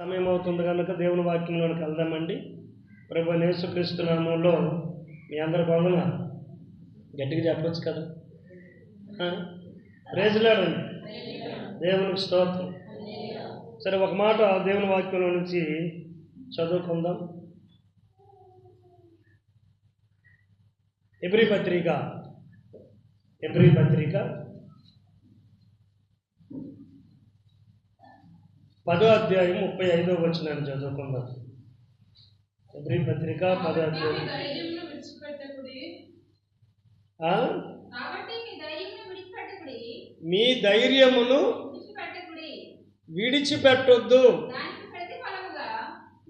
సమయం అవుతుంది కనుక దేవుని వాక్యంలోనికి వెళ్దామండి. ప్రభు నేసుక్రీస్తు నామంలో మీ అందరి బాగున్నా గట్టిగా చెప్పచ్చు కదా? రేజులాడండి దేవునికి స్తోత్రం. సరే ఒక మాట దేవుని వాక్యంలో నుంచి చదువుకుందాం. ఎబ్రి పత్రిక ఎబ్రి పత్రిక పదో అధ్యాయం ముప్పై ఐదో వచ్చినాన్ని చదువుకుందాం. ఎబ్రి పత్రిక పదో అధ్యాయం. మీ ధైర్యమును విడిచిపెట్టొద్దు.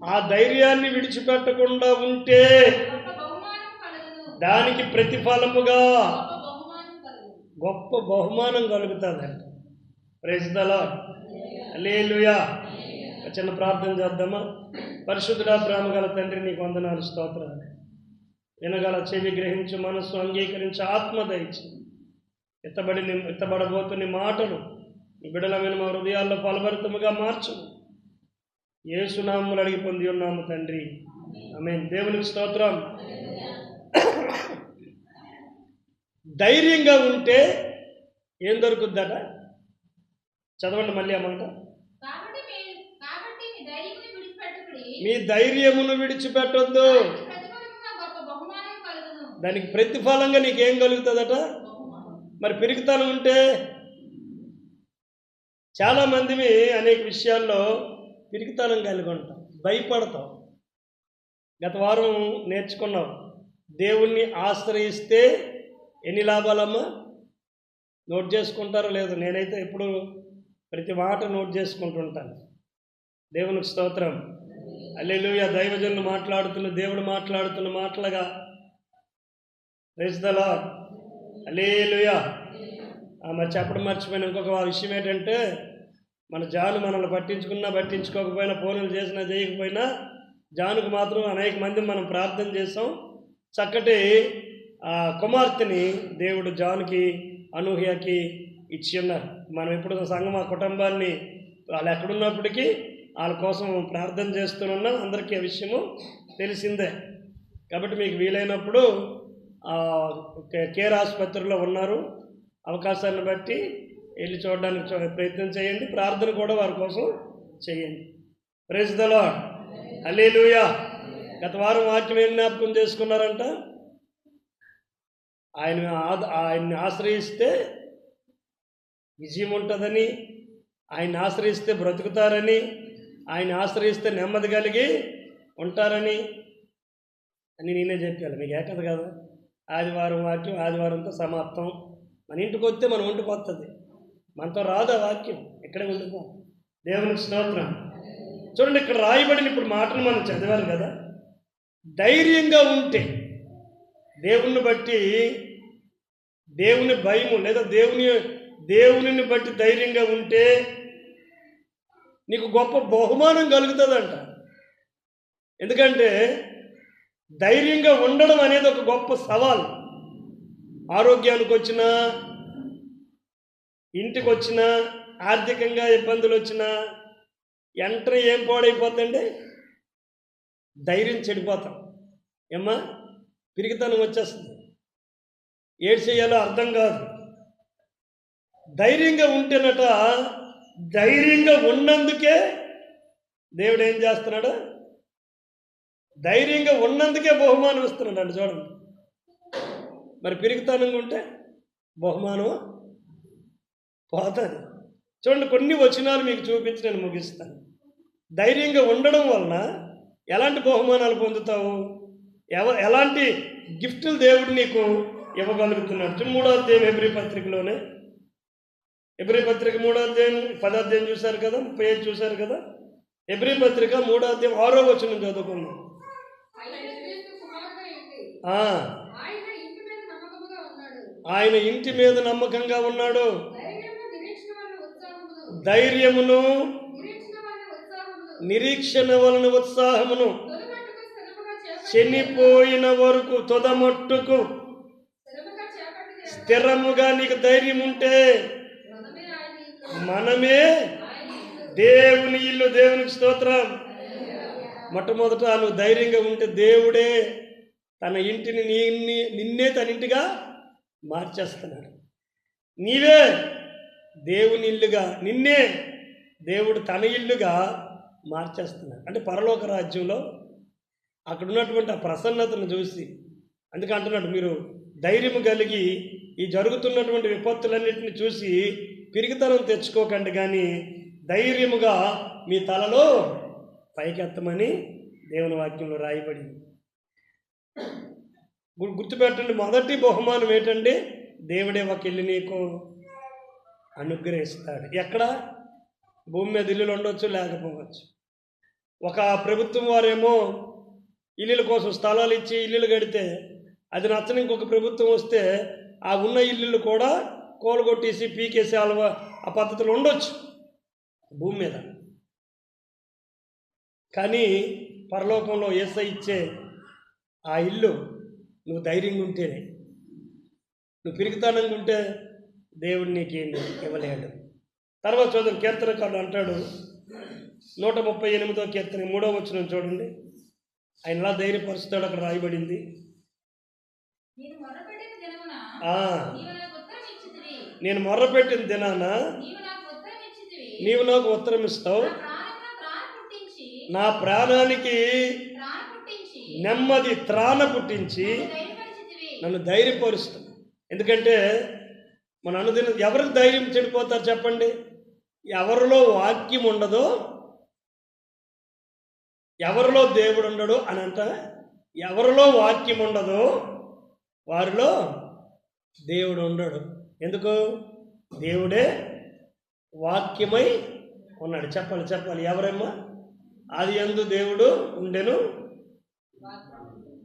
ఆ ధైర్యాన్ని విడిచిపెట్టకుండా ఉంటే దానికి ప్రతిఫలముగా గొప్ప బహుమానం కలుగుతుందంట. ప్రేసిదలా అలేలుయా చిన్న ప్రార్థన చేద్దామా? పరిశుద్ధుడా ప్రేమగల తండ్రి నీకు వందనాలు స్తోత్రాలు. వినగల చెవి గ్రహించి మనస్సు అంగీకరించి ఆత్మ దయచి. ఎత్తబడి ఎత్తబడబోతున్న మాటలు విడలమైన బిడలమైన మా హృదయాల్లో ఫలభరితముగా మార్చు ఏసునాములు అడిగి పొంది ఉన్నాము తండ్రి. ఆమె దేవునికి స్తోత్రం. ధైర్యంగా ఉంటే ఏం దొరుకుద్దట? చదవండి మళ్ళీ ఆ మాట కాబట్టి మీ కాబట్టి మీ ధైర్యమును విడిచిపెట్టకుడి మీ ధైర్యమును విడిచిపెట్టొద్దు. దానికి ప్రతిఫలంగా నీకేం కలుగుతుందట? మరి పెరుగుతాను ఉంటే చాలామంది అనేక విషయాల్లో పిరికితనం కలిగి ఉంటాం భయపడతాం. గత వారం నేర్చుకున్నాం దేవుణ్ణి ఆశ్రయిస్తే ఎన్ని లాభాలమ్మా? నోట్ చేసుకుంటారో లేదో నేనైతే ఎప్పుడు ప్రతి మాట నోట్ చేసుకుంటుంటాను. దేవునికి స్తోత్రం. అల్లెలుయ దైవజనులు మాట్లాడుతున్న దేవుడు మాట్లాడుతున్న మాటలుగా. రేసుదలా అల్లేలుయా. మరి చెప్పడం మర్చిపోయిన ఇంకొక విషయం ఏంటంటే మన జాను మనల్ని పట్టించుకున్నా పట్టించుకోకపోయినా ఫోన్లు చేసినా చేయకపోయినా జానుకు మాత్రం అనేక మంది మనం ప్రార్థన చేసాం చక్కటి ఆ, కుమార్తెని దేవుడు జానుకి అనూహ్యకి ఇచ్చి ఉన్నారు. మనం ఇప్పుడు సంఘం ఆ కుటుంబాన్ని వాళ్ళు ఎక్కడున్నప్పటికీ వాళ్ళ కోసం ప్రార్థన చేస్తున్నాం అందరికీ ఆ విషయము తెలిసిందే. కాబట్టి మీకు వీలైనప్పుడు కేర్ ఆసుపత్రిలో ఉన్నారు. అవకాశాన్ని బట్టి వెళ్ళి చూడడానికి ప్రయత్నం చేయండి. ప్రార్థన కూడా వారి కోసం చేయండి. ప్రైజ్ దలో అల్లేలుయా గత వారం వాక్యం ఏం జ్ఞాపకం చేసుకున్నారంట? ఆయన ఆయన్ని ఆశ్రయిస్తే విజయం ఉంటుందని ఆయన్ని ఆశ్రయిస్తే బ్రతుకుతారని ఆయన ఆశ్రయిస్తే నెమ్మది కలిగి ఉంటారని అని నేనే చెప్పాను మీకు ఏకదు కదా? ఆదివారం వాక్యం ఆదివారంతో సమాప్తం. మన ఇంటికి వస్తే మనం ఒంటికి వస్తుంది మనతో రాదు ఆ వాక్యం. ఎక్కడే ఉండిపో దేవునికి స్తోత్రం. చూడండి ఇక్కడ రాయబడిన ఇప్పుడు మాటలు మనం చదివారు కదా? ధైర్యంగా ఉంటే దేవుణ్ణి బట్టి దేవుని భయము లేదా దేవుని దేవునిని బట్టి ధైర్యంగా ఉంటే నీకు గొప్ప బహుమానం కలుగుతుందంట. ఎందుకంటే ధైర్యంగా ఉండడం అనేది ఒక గొప్ప సవాల్. ఆరోగ్యానికి వచ్చినా ఇంటికి వచ్చినా ఆర్థికంగా ఇబ్బందులు వచ్చినా ఎంటర్ ఏం పాడైపోతుందండి ధైర్యం చెడిపోతాం. ఏమ్మా? పిరిగితనం వచ్చేస్తుంది. ఏడ్ చేయాలో అర్థం కాదు. ధైర్యంగా ఉంటేనట ధైర్యంగా ఉన్నందుకే దేవుడు ఏం చేస్తున్నాడు? ధైర్యంగా ఉన్నందుకే బహుమానం ఇస్తున్నాడు అండి చూడండి. మరి పిరిగితనంగా ఉంటే బహుమానం పోతుంది. చూడండి కొన్ని వచనాలు మీకు చూపించి నేను ముగిస్తాను. ధైర్యంగా ఉండడం వలన ఎలాంటి బహుమానాలు పొందుతావు? ఎవ ఎలాంటి గిఫ్టులు దేవుడు నీకు ఇవ్వగలుగుతున్నాడు? మూడో అధ్యాయం పత్రికలోనే ఎబ్రి పత్రిక మూడో అధ్యాయం పదాధ్యాయం చూశారు కదా? ముప్పై ఐదు చూశారు కదా? ఎబ్రి పత్రిక మూడో అధ్యాయం ఆరో వచనం చదువుకున్నాం ఆయన ఇంటి మీద నమ్మకంగా ఉన్నాడు. ధైర్యమును నిరీక్షణ వలన ఉత్సాహమును చనిపోయిన వరకు తొదమట్టుకు. స్థిరముగా నీకు ధైర్యం ఉంటే మనమే దేవుని ఇల్లు దేవునికి స్తోత్రం. మొట్టమొదట నువ్వు ధైర్యంగా ఉంటే దేవుడే తన ఇంటిని నిన్ని నిన్నే తన ఇంటిగా మార్చేస్తున్నాడు. నీవే దేవుని ఇల్లుగా నిన్నే దేవుడు తన ఇల్లుగా మార్చేస్తున్నాడు. అంటే పరలోక రాజ్యంలో అక్కడ ఉన్నటువంటి ఆ ప్రసన్నతను చూసి అందుకే అంటున్నాడు మీరు ధైర్యం కలిగి ఈ జరుగుతున్నటువంటి విపత్తులన్నింటిని చూసి పిరిగితనం తెచ్చుకోకండి కానీ ధైర్యముగా మీ తలలో పైకెత్తమని దేవుని వాక్యంలో రాయబడింది. గుర్తుపెట్టండి మొదటి బహుమానం ఏంటంటే దేవుడే ఒక ఇల్లు నీకు అనుగ్రహిస్తాడు. ఎక్కడ? భూమి మీద ఇల్లులు ఉండొచ్చు లేకపోవచ్చు. ఒక ప్రభుత్వం వారేమో ఇల్లుల కోసం స్థలాలు ఇచ్చి ఇల్లులు కడితే అది నచ్చని ఇంకొక ప్రభుత్వం వస్తే ఆ ఉన్న ఇల్లులు కూడా కోలగొట్టేసి పీకేసి అలవ ఆ పద్ధతులు ఉండొచ్చు భూమి మీద. కానీ పరలోకంలో ఏసై ఇచ్చే ఆ ఇల్లు నువ్వు ధైర్యంగా ఉంటేనే. నువ్వు పిరిగితనంగా ఉంటే దేవుడు నీకేం ఇవ్వలేడు. తర్వాత చూద్దాం కీర్తనకారుడు అంటాడు నూట ముప్పై ఎనిమిదో కీర్తన మూడో వచ్చిన చూడండి. ఆయన ఎలా ధైర్యపరుస్తాడు అక్కడ రాయబడింది నేను మొరపెట్టిన దినమున ఆ, నీవు నాకు ఉత్తరం ఇచ్చితివి నేను మొర్రపెట్టిన దినాన నీవు నాకు ఉత్తరం ఇస్తావు. నా ప్రాణానికి నెమ్మది త్రాణ పుట్టించి నన్ను ధైర్యపరిచితివి. నన్ను ధైర్యపరుస్తాం ఎందుకంటే మన అనుదిన ఎవరికి ధైర్యం చెడిపోతారు చెప్పండి? ఎవరిలో వాక్యం ఉండదో ఎవరిలో దేవుడు ఉండడు అని అంట. ఎవరిలో వాక్యం ఉండదో వారిలో దేవుడు ఉండడు. ఎందుకు? దేవుడే వాక్యమై ఉన్నాడు. చెప్పాలి చెప్పాలి ఎవరమ్మా? అది ఎందు దేవుడు ఉండెను?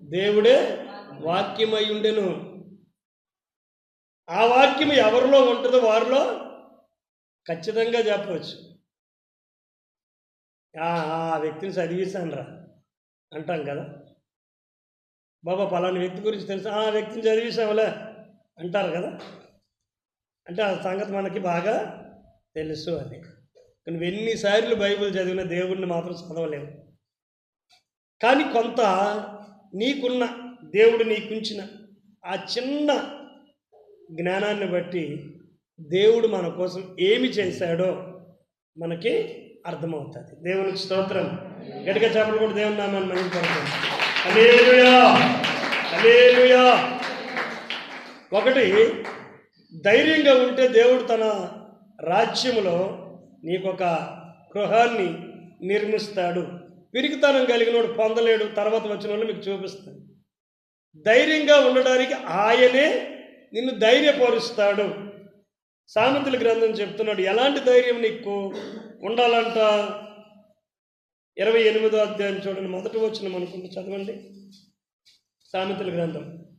దేవుడే వాక్యమై ఉండెను. ఆ వాక్యం ఎవరిలో ఉంటుందో వారిలో ఖచ్చితంగా చెప్పవచ్చు. "ఆ, ఆ వ్యక్తిని చదివిస్తాను రా అంటాం కదా. బాబా పలానా వ్యక్తి గురించి తెలుసు? ఆ వ్యక్తిని చదివిసాములే అంటారు కదా. అంటే ఆ సంగతి మనకి బాగా తెలుసు అని. నువ్వు ఎన్నిసార్లు బైబిల్ చదివిన దేవుడిని మాత్రం చదవలేవు కానీ కొంత నీకున్న దేవుడు నీకుంచిన ఆ చిన్న జ్ఞానాన్ని బట్టి దేవుడు మన కోసం ఏమి చేశాడో మనకి అర్థమవుతుంది. దేవునికి స్తోత్రం. గట్టిగా చేపలు కూడా దేవుని నామాన్ని మహిళపడుతుంది హల్లెలూయా! ఒకటి ధైర్యంగా ఉంటే దేవుడు తన రాజ్యములో నీకొక గృహాన్ని నిర్మిస్తాడు. పిరికితనం కలిగినోడు పొందలేడు. తర్వాత వచ్చిన వాళ్ళు మీకు చూపిస్తాడు ధైర్యంగా ఉండడానికి ఆయనే నిన్ను ధైర్యపరుస్తాడు. సామెతల గ్రంథం చెప్తున్నాడు ఎలాంటి ధైర్యం నీకు ఉండాలంట? ఇరవై ఎనిమిదో అధ్యాయం చూడండి. మొదటి వచ్చిన అనుకుంటే చదవండి. సామెతల గ్రంథం.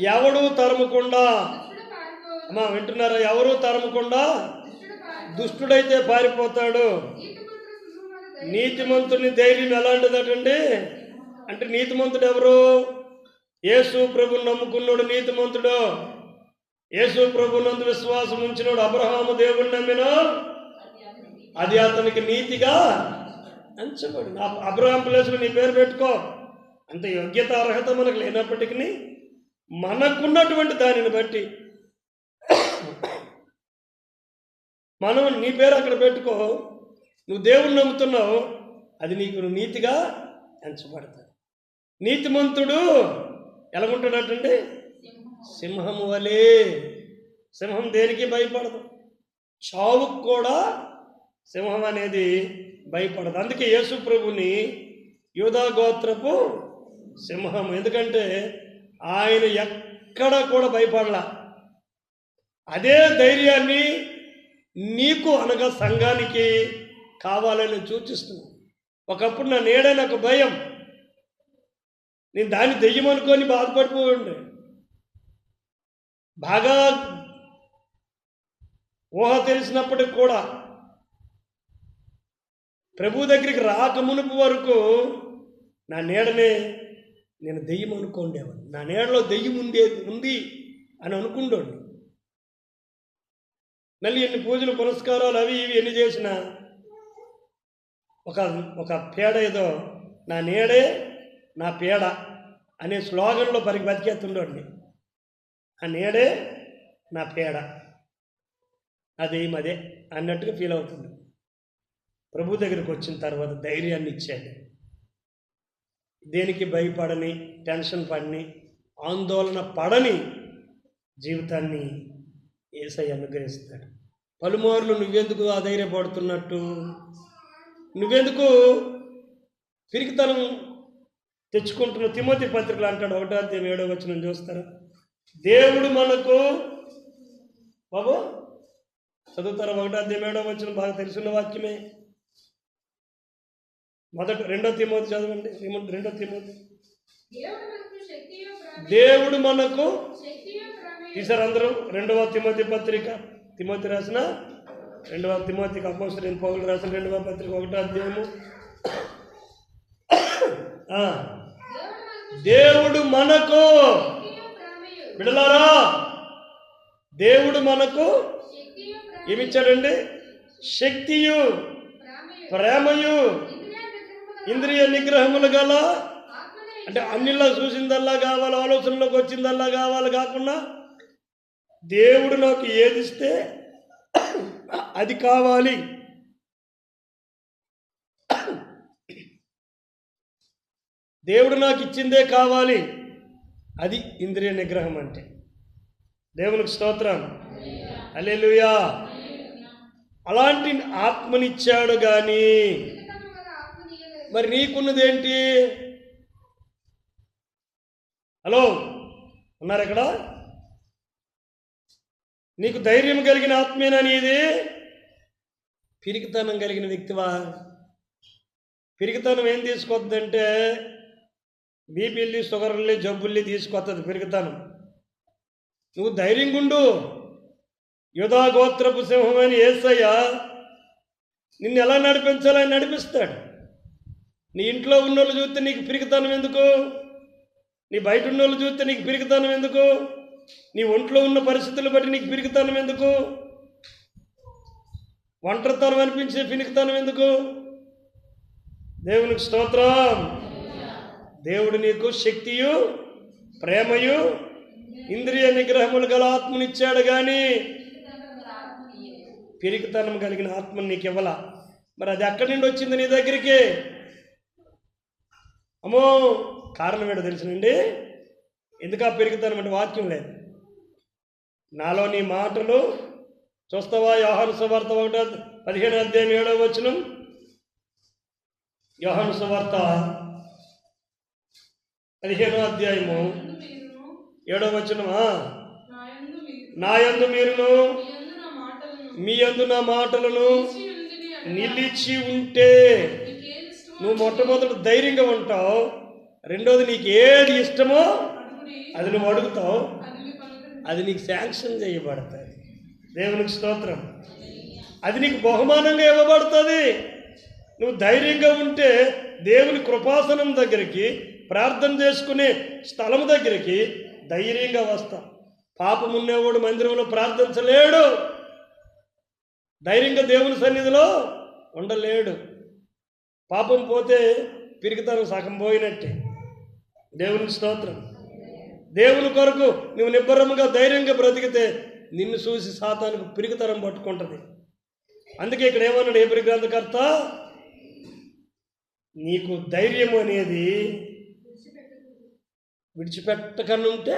ఎవడు తరమకుండా? అమ్మా వింటున్నారా? ఎవరు తరమకుండా దుష్టుడైతే పారిపోతాడు. నీతిమంతుని ధైర్యం ఎలాంటిదటండి? అంటే నీతిమంతుడు ఎవరు? యేసు ప్రభు నమ్ముకున్నాడు నీతిమంతుడు. యేసు ప్రభు నందు విశ్వాసం ఉంచినాడు. అబ్రహాము దేవుడు నమ్మిన? అది అతనికి నీతిగా అంచబడి అబ్రహాం ప్లేస్లో నీ పేరు పెట్టుకో. అంత యోగ్యత అర్హత మనకు లేనప్పటికీ మనకున్నటువంటి దానిని బట్టి మనం నీ పేరు అక్కడ పెట్టుకో. నువ్వు దేవుణ్ణి నమ్ముతున్నావు. అది నీకు నీతిగా ఎంచబడతాడు నీతిమంతుడు ఎలాగుంటున్నట్టండి సింహము వలే. సింహం దేనికి భయపడదు? చావుకు కూడా సింహం అనేది భయపడదు. అందుకే యేసు ప్రభుని యూదా గోత్రపు సింహం. ఎందుకంటే ఆయన ఎక్కడ కూడా భయపడలా. అదే ధైర్యాన్ని నీకు అనగా సంఘానికి కావాలని సూచిస్తున్నాను. ఒకప్పుడు నా నీడే నాకు భయం. నేను దాన్ని దెయ్యం అనుకొని బాధపడిపోయి బాగా ఊహ తెలిసినప్పటికి కూడా ప్రభు దగ్గరికి రాక మునుపు వరకు నా నీడనే నేను దెయ్యం అనుకోండేవాడు నా నీడలో దెయ్యం ఉండే ఉంది అని అనుకుండోండి మళ్ళీ ఎన్ని పూజలు పురస్కారాలు అవి ఇవి ఎన్ని చేసినా ఒక ఒక పేడ ఏదో నా నీడే నా పేడ అనే స్లోగన్లో పరికి బతికేస్తుండోండి ఆ నీడే నా పేడ. అదేమదే అన్నట్టుగా ఫీల్ అవుతుంది ప్రభు దగ్గరికి వచ్చిన తర్వాత ధైర్యాన్ని ఇచ్చాడు దేనికి భయపడని టెన్షన్ పడని ఆందోళన పడని జీవితాన్ని ఏసై అనుగ్రహిస్తాడు. పలుమార్లు నువ్వెందుకు ఆధైర్యపడుతున్నట్టు నువ్వెందుకు పిరికితనం తెచ్చుకుంటున్న తిమోతి పత్రికలు అంటాడు. ఒకటో అధ్యాయం ఏడో వచ్చిన చూస్తారా? దేవుడు మనకు బాబు చదువుతారా? ఒకటో అధ్యాయం ఏడో వచ్చిన బాగా తెలిసిన వాక్యమే. మొదట రెండో తిమోతి చదవండి. రెండో తిమోతి. దేవుడు మనకు తీసారు అందరూ రెండవ తిమోతి పత్రిక. తిమోతి రాసిన రెండవ తిమోతికి అపోసరైన పౌరులు రాసిన రెండవ పత్రిక ఒకటో అధ్యాయము. దేవుడు మనకు. బిడలారా దేవుడు మనకు. ఏమిచ్చాడండి? శక్తియు ప్రమేయు. ఇంద్రియ నిగ్రహములు గల? అంటే అన్నిలా చూసిందల్లా కావాలి ఆలోచనలోకి వచ్చిందల్లా కావాలి కాకుండా దేవుడు నాకు ఏది ఇస్తే అది కావాలి. దేవుడు నాకు ఇచ్చిందే కావాలి. అది ఇంద్రియ నిగ్రహం అంటే. దేవునికి స్తోత్రం. అల్లెలుయా అలాంటి ఆత్మనిచ్చాడు కానీ మరి నీకున్నది ఏంటి హలో ఉన్నారు ఇక్కడ? నీకు ధైర్యం కలిగిన ఆత్మేనా నీది? పిరికితనం కలిగిన వ్యక్తివా? పిరికితనం ఏం తీసుకొద్దంటే బీపీల్ని షుగర్ని జబ్బుల్ని తీసుకొస్తుంది పిరికితనం. నువ్వు ధైర్యం గుండు యుధాగోత్రపు గోత్రపు ఏసయ్య నిన్ను ఎలా నడిపించాలని నడిపిస్తాడు. నీ ఇంట్లో ఉన్నోళ్ళు చూస్తే నీకు పిరికితనం ఎందుకు? నీ బయట ఉన్నోళ్ళు చూస్తే నీకు పిరికితనం ఎందుకు? నీ ఒంట్లో ఉన్న పరిస్థితులు బట్టి నీకు పిరికితనం ఎందుకు? ఒంటరితనం అనిపించే పిరికితనం ఎందుకు? దేవునికి స్తోత్రం. దేవుడు నీకు శక్తియు ప్రేమయు ఇంద్రియ నిగ్రహములు గల ఆత్మనిచ్చాడు కానీ పిరికితనం కలిగిన ఆత్మని నీకు ఇవ్వాల? మరి అది ఎక్కడి నుండి వచ్చింది నీ దగ్గరికి? అమ్మో కారణం ఏంటో తెలుసునండి? ఎందుకు ఆ పెరుగుతాను అంటే వాక్యం లేదు? నాలో నీ మాటలు చూస్తావా? యోహాను సువార్త ఒకటో పదిహేను అధ్యాయం ఏడో వచనం. యోహాను సువార్త పదిహేనో అధ్యాయము మీరును ఏడో వచనమా? నా యందు మీరును మీ యందు నా మాటలను నిలిచి ఉంటే నువ్వు మొట్టమొదటి ధైర్యంగా ఉంటావు. రెండోది నీకు ఏది ఇష్టమో అది నువ్వు అడుగుతావు. అది అది నీకు శాంక్షన్ చేయబడుతుంది. దేవునికి స్తోత్రం. అది నీకు బహుమానంగా ఇవ్వబడుతుంది. నువ్వు ధైర్యంగా ఉంటే దేవుని కృపాసనం దగ్గరికి ప్రార్థన చేసుకునే స్థలం దగ్గరికి ధైర్యంగా వస్తాం. పాపం ఉన్నవాడు మందిరంలో ప్రార్థించలేడు. ధైర్యంగా దేవుని సన్నిధిలో ఉండలేడు. పాపం పోతే పిరికితనం సగం పోయినట్టే. దేవునికి స్తోత్రం. దేవుని కొరకు నువ్వు నిబ్బరముగా ధైర్యంగా బ్రతికితే నిన్ను చూసి సాతానికి పిరికితనం పట్టుకుంటుంది. అందుకే ఇక్కడ ఏమన్నాడు ఏపరి గ్రంథకర్త? నీకు ధైర్యం అనేది విడిచిపెట్టకనుంటే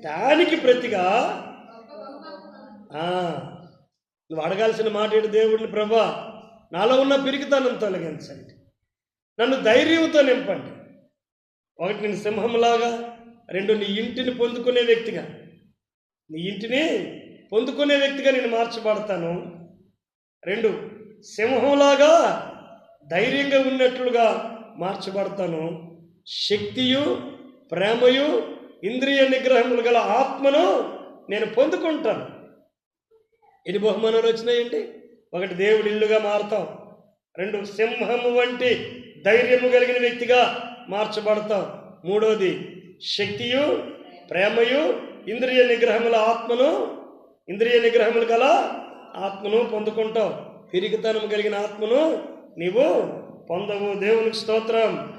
దానికి ప్రతిగా నువ్వు అడగాల్సిన మాట ఏంటి దేవుడిని ప్రభా? నాలో ఉన్న పిరికితనం తొలగించండి. నన్ను ధైర్యంతో నింపండి. ఒకటి నేను సింహంలాగా రెండు నీ ఇంటిని పొందుకునే వ్యక్తిగా. నీ ఇంటిని పొందుకునే వ్యక్తిగా నేను మార్చబడతాను. రెండు సింహంలాగా ధైర్యంగా ఉన్నట్లుగా మార్చబడతాను. శక్తియు ప్రేమయు ఇంద్రియ నిగ్రహములు గల ఆత్మను నేను పొందుకుంటాను. ఎన్ని బహుమానాలు వచ్చినాయండి? ఒకటి దేవుడి ఇల్లుగా మారుతాం. రెండు సింహము వంటి ధైర్యము కలిగిన వ్యక్తిగా మార్చబడతాం. మూడోది శక్తియు ప్రేమయు ఇంద్రియ నిగ్రహముల ఆత్మను ఇంద్రియ నిగ్రహములు గల ఆత్మను పొందుకుంటావు పిరిగితనం కలిగిన ఆత్మను నీవు పొందవు. దేవునికి స్తోత్రం.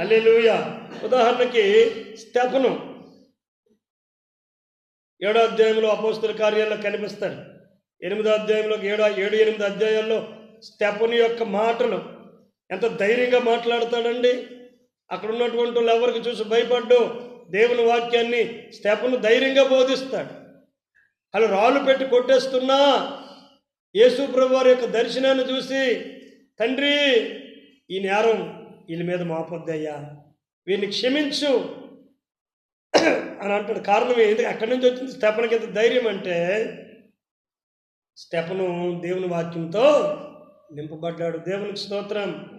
అల్లెలుయ ఉదాహరణకి స్టెఫను ఏడో అధ్యాయంలో అపోస్తుల కార్యాల్లో కనిపిస్తాడు. ఎనిమిదో అధ్యాయంలో ఏడో ఏడు ఎనిమిది అధ్యాయాల్లో స్టెఫను యొక్క మాటలు ఎంత ధైర్యంగా మాట్లాడతాడండి? అక్కడ ఉన్నటువంటి వాళ్ళు ఎవరికి చూసి భయపడ్డు దేవుని వాక్యాన్ని స్టెఫను ధైర్యంగా బోధిస్తాడు. వాళ్ళు రాళ్ళు పెట్టి కొట్టేస్తున్నా యేసుప్రభు వారి యొక్క దర్శనాన్ని చూసి తండ్రి ఈ నేరం వీళ్ళ మీద మాపొద్దయ్యా వీరిని క్షమించు. అని అంటాడు. కారణం ఏంటి? అక్కడి నుంచి వచ్చింది? స్టెపన్కి ఎంత ధైర్యం అంటే స్టెపను దేవుని వాక్యంతో నింపబడ్డాడు. దేవునికి స్తోత్రం.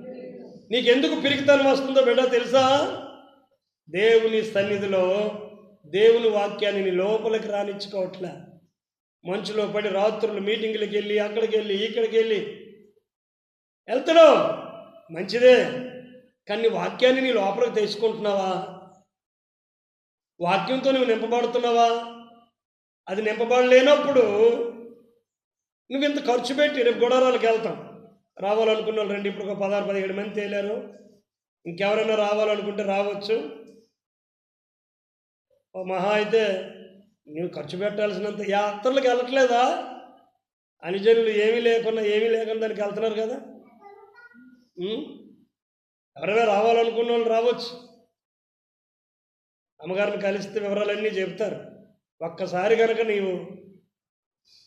నీకెందుకు పిరికితనం వస్తుందో బిడ్డ తెలుసా? దేవుని సన్నిధిలో దేవుని వాక్యాన్ని నీ లోపలికి రానిచ్చుకోవట్లే. మంచులో పడి రాత్రులు మీటింగ్లకు వెళ్ళి అక్కడికి వెళ్ళి ఇక్కడికి వెళ్ళి. వెళ్తున్నావు మంచిదే. కానీ వాక్యాన్ని నీ లోపలికి తెచ్చుకుంటున్నావా? వాక్యంతో నువ్వు నింపబడుతున్నావా? అది నింపబడలేనప్పుడు నువ్వు ఇంత ఖర్చు పెట్టి రేపు గుడారాలకు వెళ్తాం. రావాలనుకున్న వాళ్ళు రెండు ఇప్పుడు ఒక పదహారు పదిహేడు మంది తేలారు. ఇంకెవరైనా రావాలనుకుంటే రావచ్చు. ఓ మహా అయితే నువ్వు ఖర్చు పెట్టాల్సినంత యాత్రలకు వెళ్ళట్లేదా? అనుజనులు ఏమీ లేకుండా ఏమీ లేకుండా దానికి వెళ్తున్నారు కదా? ఎవరైనా రావాలనుకున్న వాళ్ళు రావచ్చు. అమ్మగారిని కలిస్తే వివరాలన్నీ చెప్తారు. ఒక్కసారి కనుక నీవు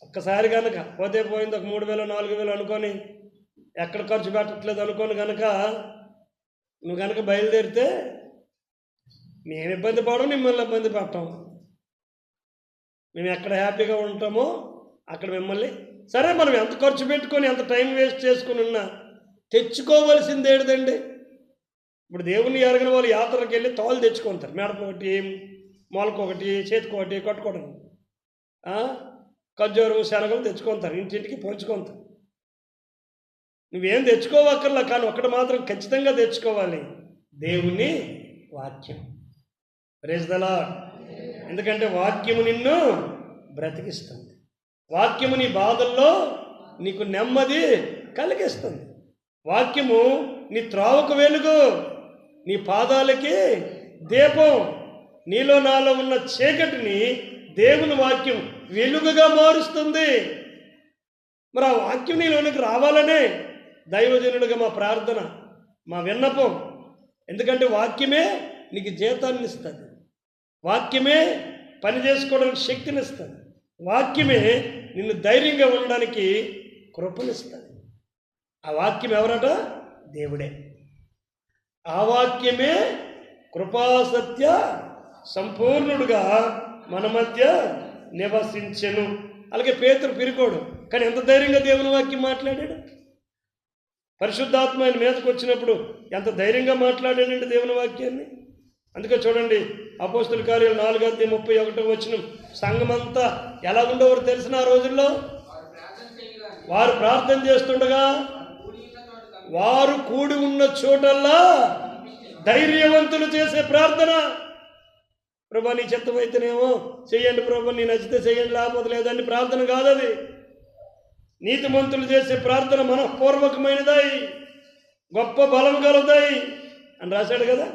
ఒక్కసారి కనుక పోతే పోయింది ఒక మూడు వేలు నాలుగు వేలు అనుకొని ఎక్కడ ఖర్చు పెట్టట్లేదు అనుకొని కనుక నువ్వు కనుక బయలుదేరితే మేము ఇబ్బంది పడడం మిమ్మల్ని ఇబ్బంది పెట్టాం మేము ఎక్కడ హ్యాపీగా ఉంటామో అక్కడ మిమ్మల్ని సరే మనం ఎంత ఖర్చు పెట్టుకొని ఎంత టైం వేస్ట్ చేసుకుని ఉన్నా తెచ్చుకోవలసింది ఏడుదండి? ఇప్పుడు దేవుని ఎరగిన వాళ్ళు యాత్రకి వెళ్ళి తోలు తెచ్చుకుంటారు. మేడకు ఒకటి మొలకు ఒకటి చేతికి ఒకటి కట్టుకోవడం ఖర్జూరం శనగలు తెచ్చుకుంటారు ఇంటింటికి పంచుకుంటారు. నువ్వేం తెచ్చుకోవక్కర్లా కానీ ఒకటి మాత్రం ఖచ్చితంగా తెచ్చుకోవాలి. దేవుని వాక్యం. ప్రేజ్దలా ఎందుకంటే వాక్యము నిన్ను బ్రతికిస్తుంది. వాక్యము నీ బాధల్లో నీకు నెమ్మది కలిగిస్తుంది. వాక్యము నీ త్రావుకు వెలుగు నీ పాదాలకి దీపం నీలో నాలో ఉన్న చీకటిని దేవుని వాక్యం వెలుగుగా మారుస్తుంది. మరి ఆ వాక్యం నీలోనికి రావాలనే దైవజనుడిగా మా ప్రార్థన మా విన్నపం. ఎందుకంటే వాక్యమే నీకు జీతాన్ని ఇస్తుంది. వాక్యమే పని చేసుకోవడానికి శక్తిని ఇస్తుంది. వాక్యమే నిన్ను ధైర్యంగా ఉండడానికి కృపనిస్తుంది. ఆ వాక్యం ఎవరట? దేవుడే. ఆ వాక్యమే కృపాసత్య సంపూర్ణుడుగా మన మధ్య నివసించెను. అలాగే పేతురు పిరుకోడు కానీ ఎంత ధైర్యంగా దేవుని వాక్యం మాట్లాడాడు? పరిశుద్ధాత్మ ఆయన మీదకు వచ్చినప్పుడు ఎంత ధైర్యంగా మాట్లాడాడండి దేవుని వాక్యాన్ని? అందుకే చూడండి అపోస్తుల కార్యాలు నాలుగు ముప్పై ఒకటో వచ్చిన సంఘమంతా ఎలా ఉండేవారు తెలిసిన ఆ రోజుల్లో? వారు ప్రార్థన చేస్తుండగా వారు కూడి ఉన్న చోటల్లా ధైర్యవంతులు చేసే ప్రార్థన. ప్రభా నీ చిత్తమైతేనేమో చేయండి ప్రభా నీ నచ్చితే చేయండి లేకపోతే లేదండి ప్రార్థన కాదది. నీతిమంతులు చేసే ప్రార్థన మనఃపూర్వకమైనదాయి గొప్ప బలం కలుగుతాయి అని రాశాడు కదా.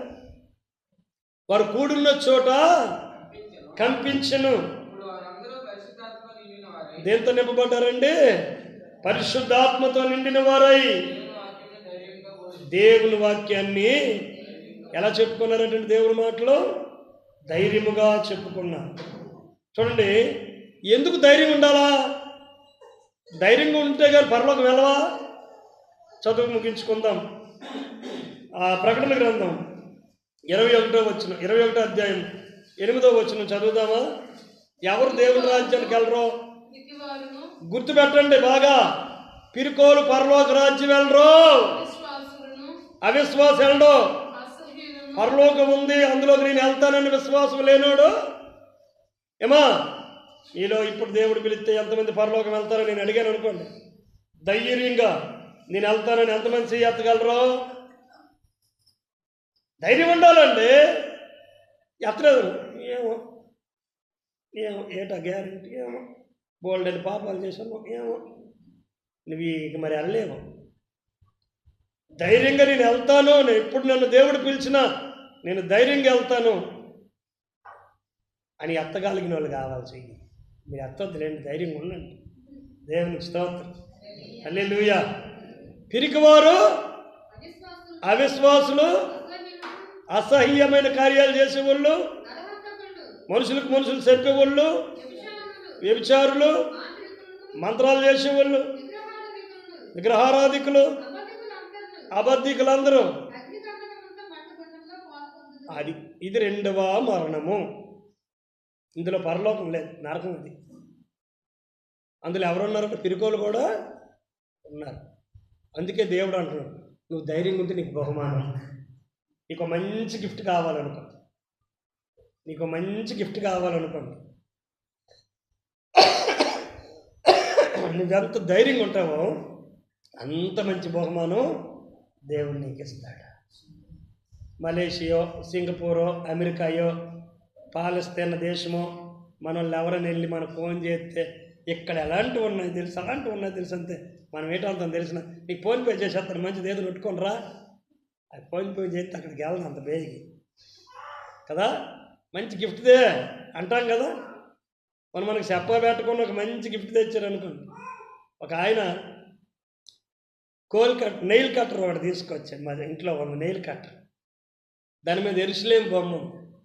వారు కూడున్న చోట కంపించను దేంతో నింపబడ్డారండి? పరిశుద్ధాత్మతో నిండిన వారై. దేవుని వాక్యాన్ని వాక్యాన్ని ఎలా చెప్పుకున్నారంటే దేవుని మాటలో? ధైర్యముగా చెప్పుకున్నారు చూడండి ఎందుకు ధైర్యం ఉండాలా? ధైర్యంగా ఉంటే కానీ పరలోకం వెళ్ళవా? చదువు ముగించుకుందాం. ఆ ప్రకటన గ్రంథం ఇరవై ఒకటో వచ్చిన ఇరవై ఒకటో అధ్యాయం ఎనిమిదో వచ్చిన చదువుదామా? ఎవరు దేవుని రాజ్యానికి వెళ్ళరో? గుర్తుపెట్టండి బాగా. పిరుకోలు పరలోక రాజ్యం వెళ్ళరు? అవిశ్వాసం వెళ్ళడు పరలోకం ఉంది అందులోకి నేను వెళ్తానని విశ్వాసం లేనోడు ఏమా? మీలో ఇప్పుడు దేవుడు పిలిస్తే ఎంతమంది పరలోకం వెళ్తారని నేను అడిగాను అనుకోండి. ధైర్యంగా నేను వెళ్తానని ఎంతమంది చెయ్యి ఎత్తగలరు ధైర్యం ఉండాలండి. ఎత్తలేదు. ఏమో ఏమో ఏటా గ్యారంటీ ఏమో బోల్డెడ్ పాపాలు చేసాము ఏమో. నువ్వు ఇక మరి వెళ్ళలేవు. ధైర్యంగా నేను వెళ్తాను నేను ఎప్పుడు నన్ను దేవుడు పిలిచినా నేను ధైర్యంగా వెళ్తాను అని ఎత్తగలిగిన వాళ్ళు కావాల్సి మీరు ఎత్తొద్దులేండి ధైర్యంగా ఉండండి. దేవునికి స్తోత్రం. అల్లే లూయా పిరికివారు అవిశ్వాసులు అసహ్యమైన కార్యాలు చేసేవాళ్ళు మనుషులకు మనుషులు చెప్పేవాళ్ళు వ్యభిచారులు మంత్రాలు చేసేవాళ్ళు విగ్రహారాధికులు అబద్ధికులందరూ. అది ఇది రెండవ మరణము. ఇందులో పరలోకం లేదు నరకం ఇది అందులో ఎవరున్నారు? పిరుకోలు కూడా ఉన్నారు. అందుకే దేవుడు అంటున్నాడు నువ్వు ధైర్యంగా ఉంటే నీకు బహుమానం. నీకు మంచి గిఫ్ట్ కావాలనుకో. నీకు మంచి గిఫ్ట్ కావాలనుకోండి నువ్వెంత ధైర్యంగా ఉంటావో అంత మంచి బహుమానం దేవుడు నీకు ఇస్తాడు మలేషియో సింగపూరో అమెరికాయో పాలస్తీన దేశమో మనల్ని ఎవరైనా వెళ్ళి మనకు ఫోన్ చేస్తే ఇక్కడ ఎలాంటివి ఉన్నాయి తెలుసు? అలాంటివి ఉన్నాయి తెలుసు అంతే మనం ఏంటంత తెలిసిన? నీకు ఫోన్ పే చేసేస్తాను మంచిది ఏదో పెట్టుకొని రా అది ఫోన్ పే చేస్తే అక్కడికి వెళ్ళను అంత బేగి కదా? మంచి గిఫ్ట్దే అంటాం కదా? మనం మనకు చెప్ప పెట్టకుండా ఒక మంచి గిఫ్ట్ తెచ్చారు అనుకోండి ఒక ఆయన కోల్ కట్ నెయిల్ కట్టర్ ఒకటి తీసుకొచ్చాడు మా ఇంట్లో ఉన్న నెయిల్ కట్టర్. దాని మీద ఎరుసలేం బొమ్మ ఉంది.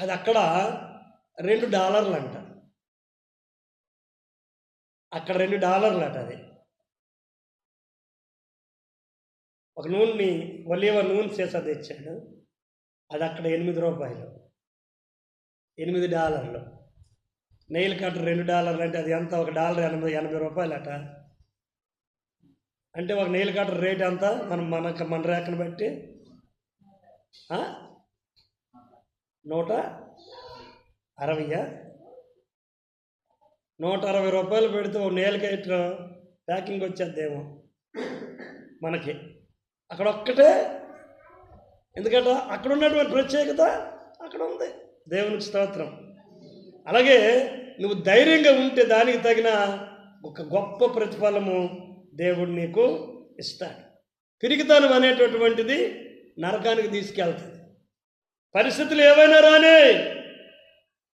అది అక్కడ రెండు డాలర్లు అంట. అక్కడ రెండు డాలర్లు అట అది. ఒక నూనెని ఒలివ నూనె సీసా తెచ్చాడు. అది అక్కడ ఎనిమిది రూపాయలు. ఎనిమిది డాలర్లు. నెయిల్ కట్టర్ రెండు డాలర్లు అంటే అది ఎంత? ఒక డాలర్ ఎనభై ఎనభై రూపాయలు అట అంటే ఒక నెయిల్ కట్టర్ రేట్ ఎంత? మనం మన మన రేఖను బట్టి. నూట అరవయ్యా? నూట అరవై రూపాయలు పెడితే ఒక నేల కైట్లో ప్యాకింగ్ వచ్చేద్దేమో మనకి. అక్కడ ఒక్కటే. ఎందుకంటే? అక్కడ ఉన్నటువంటి ప్రత్యేకత అక్కడ ఉంది. దేవునికి స్తోత్రం. అలాగే నువ్వు ధైర్యంగా ఉంటే దానికి తగిన ఒక గొప్ప ప్రతిఫలము దేవుడు నీకు ఇస్తాడు. పిరికితనం అనేటటువంటిది నరకానికి తీసుకెళ్తుంది. పరిస్థితులు ఏవైనా రాని.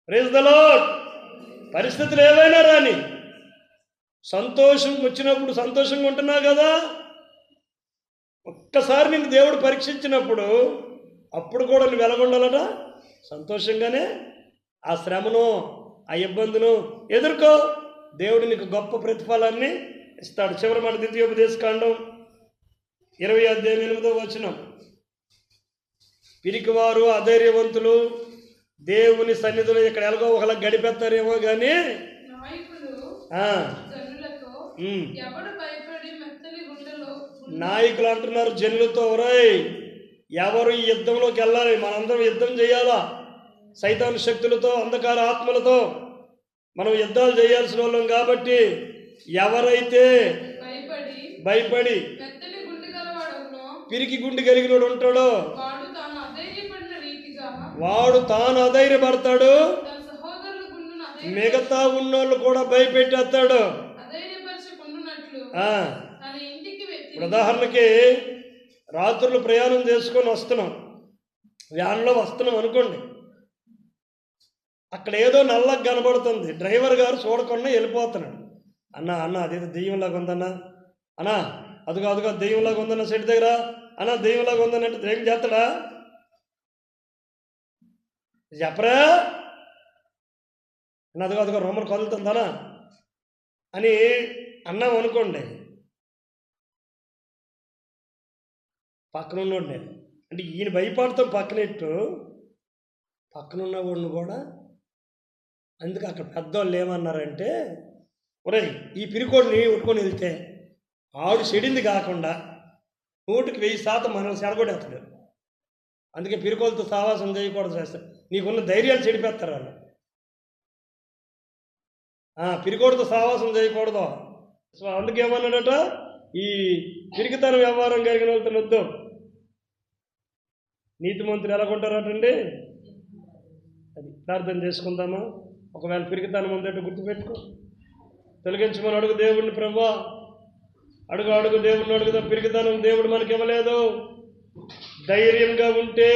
ప్రేజ్ ద పరిస్థితులు ఏవైనా రాని. సంతోషం వచ్చినప్పుడు సంతోషంగా ఉంటున్నావు కదా? ఒక్కసారి నీకు దేవుడు పరీక్షించినప్పుడు అప్పుడు కూడా నువ్వు వెలగొండాలట సంతోషంగానే. ఆ శ్రమను ఆ ఇబ్బందును ఎదుర్కో. దేవుడు నీకు గొప్ప ప్రతిఫలాన్ని ఇస్తాడు. చివరి మాట ద్వితీయోపదేశకాండం ఇరవై అధ్యాయం ఎనిమిదో వచనం. పిరికివారు అధైర్యవంతులు దేవుని సన్నిధిలో ఇక్కడ ఎలాగో ఒకలా గడిపేస్తారేమో కానీ నాయకులు అంటున్నారు జనులతో ఒరేయ్ ఎవరు ఈ యుద్ధంలోకి వెళ్ళాలి? మనందరం యుద్ధం చేయాలా? సైతాన్ శక్తులతో అంధకార ఆత్మలతో మనం యుద్ధాలు చేయాల్సిన వాళ్ళం కాబట్టి ఎవరైతే భయపడి పిరికి గుండి కలిగినోడు ఉంటాడో? వాడు తాను అధైర్యపడతాడు. మిగతా ఉన్నోళ్ళు కూడా భయపెట్టేస్తాడు. ఉదాహరణకి రాత్రులు ప్రయాణం చేసుకొని వస్తున్నాం. వ్యాన్లో వస్తున్నాం అనుకోండి. అక్కడ ఏదో నల్లగా కనబడుతుంది. డ్రైవర్ గారు చూడకుండా వెళ్ళిపోతున్నాడు. అన్న అన్న అదేదో దెయ్యంలాగా ఉందన్న. అన్నా అదిగో అదిగో దెయ్యంలాగా ఉందన్న సెట్ దగ్గర. అన్న దెయ్యంలాగా ఉందని అంటే ఏం చేస్తాడా? చెప్పరా? అన్న అదిగో అదిగో రొమ్మను కదులుతుందనా అని అన్నాం అనుకోండి. పక్కన ఉన్నోడు నేను. అంటే ఈయన భయపడతాం పక్కనెట్టు పక్కన ఉన్నవాడిని కూడా అందుకే అక్కడ పెద్దవాళ్ళు ఏమన్నారంటే ఒరేయ్ ఈ పిరికోడిని ఉట్టుకొని వెళ్తే ఆడు చెడింది కాకుండా నూటికి వెయ్యి శాతం మనం సెడగొడేస్తాడు అందుకే పిరికోలతో సావాసం చేయకూడదు చేస్తారు నీకున్న ధైర్యాలు చెడిపేస్తారు వాళ్ళు. పిరికోడితో సావాసం చేయకూడదు. సో అందుకేమన్నాడట ఈ పిరికితన వ్యవహారం కలిగిన వాళ్ళతో వద్దు నీతిమంతులు ఎలా కొంటారటండి? అది ప్రార్థన చేసుకుందామా? ఒకవేళ పిరికితనం ఉందంటే గుర్తుపెట్టుకో. తొలగించమని అడుగు దేవుడిని ప్రవ్వా అడుగు అడుగు దేవుడిని అడుగుదాం పిరిగితనం దేవుడు మనకి ఇవ్వలేదు. ధైర్యంగా ఉంటే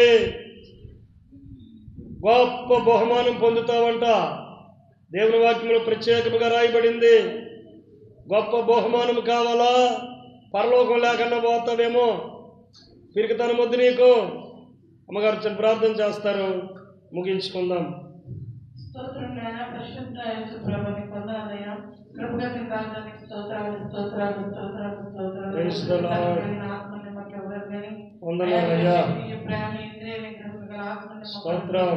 గొప్ప బహుమానం పొందుతావంట. దేవుని వాక్యంలో ప్రత్యేకముగా రాయబడింది. గొప్ప బహుమానం కావాలా? పరలోకం లేకుండా పోతావేమో? పిరికితనం వద్దు నీకు. అమ్మగారు చిన్న ప్రార్థన చేస్తారు. ముగించుకుందాం. స్తోత్రం నాయన పరిశుద్ధ యేసు పొందాలయ్యా కృపగతి కాలానికి స్తోత్రాలు స్తోత్రాలు స్తోత్రాలు స్తోత్రాలు ఆత్మని మాకు ఎవరు కానీ వందనాలయ్యా మీ ప్రేమ ఇంద్రియ నిగ్రహం గల ఆత్మని మాకు స్తోత్రం.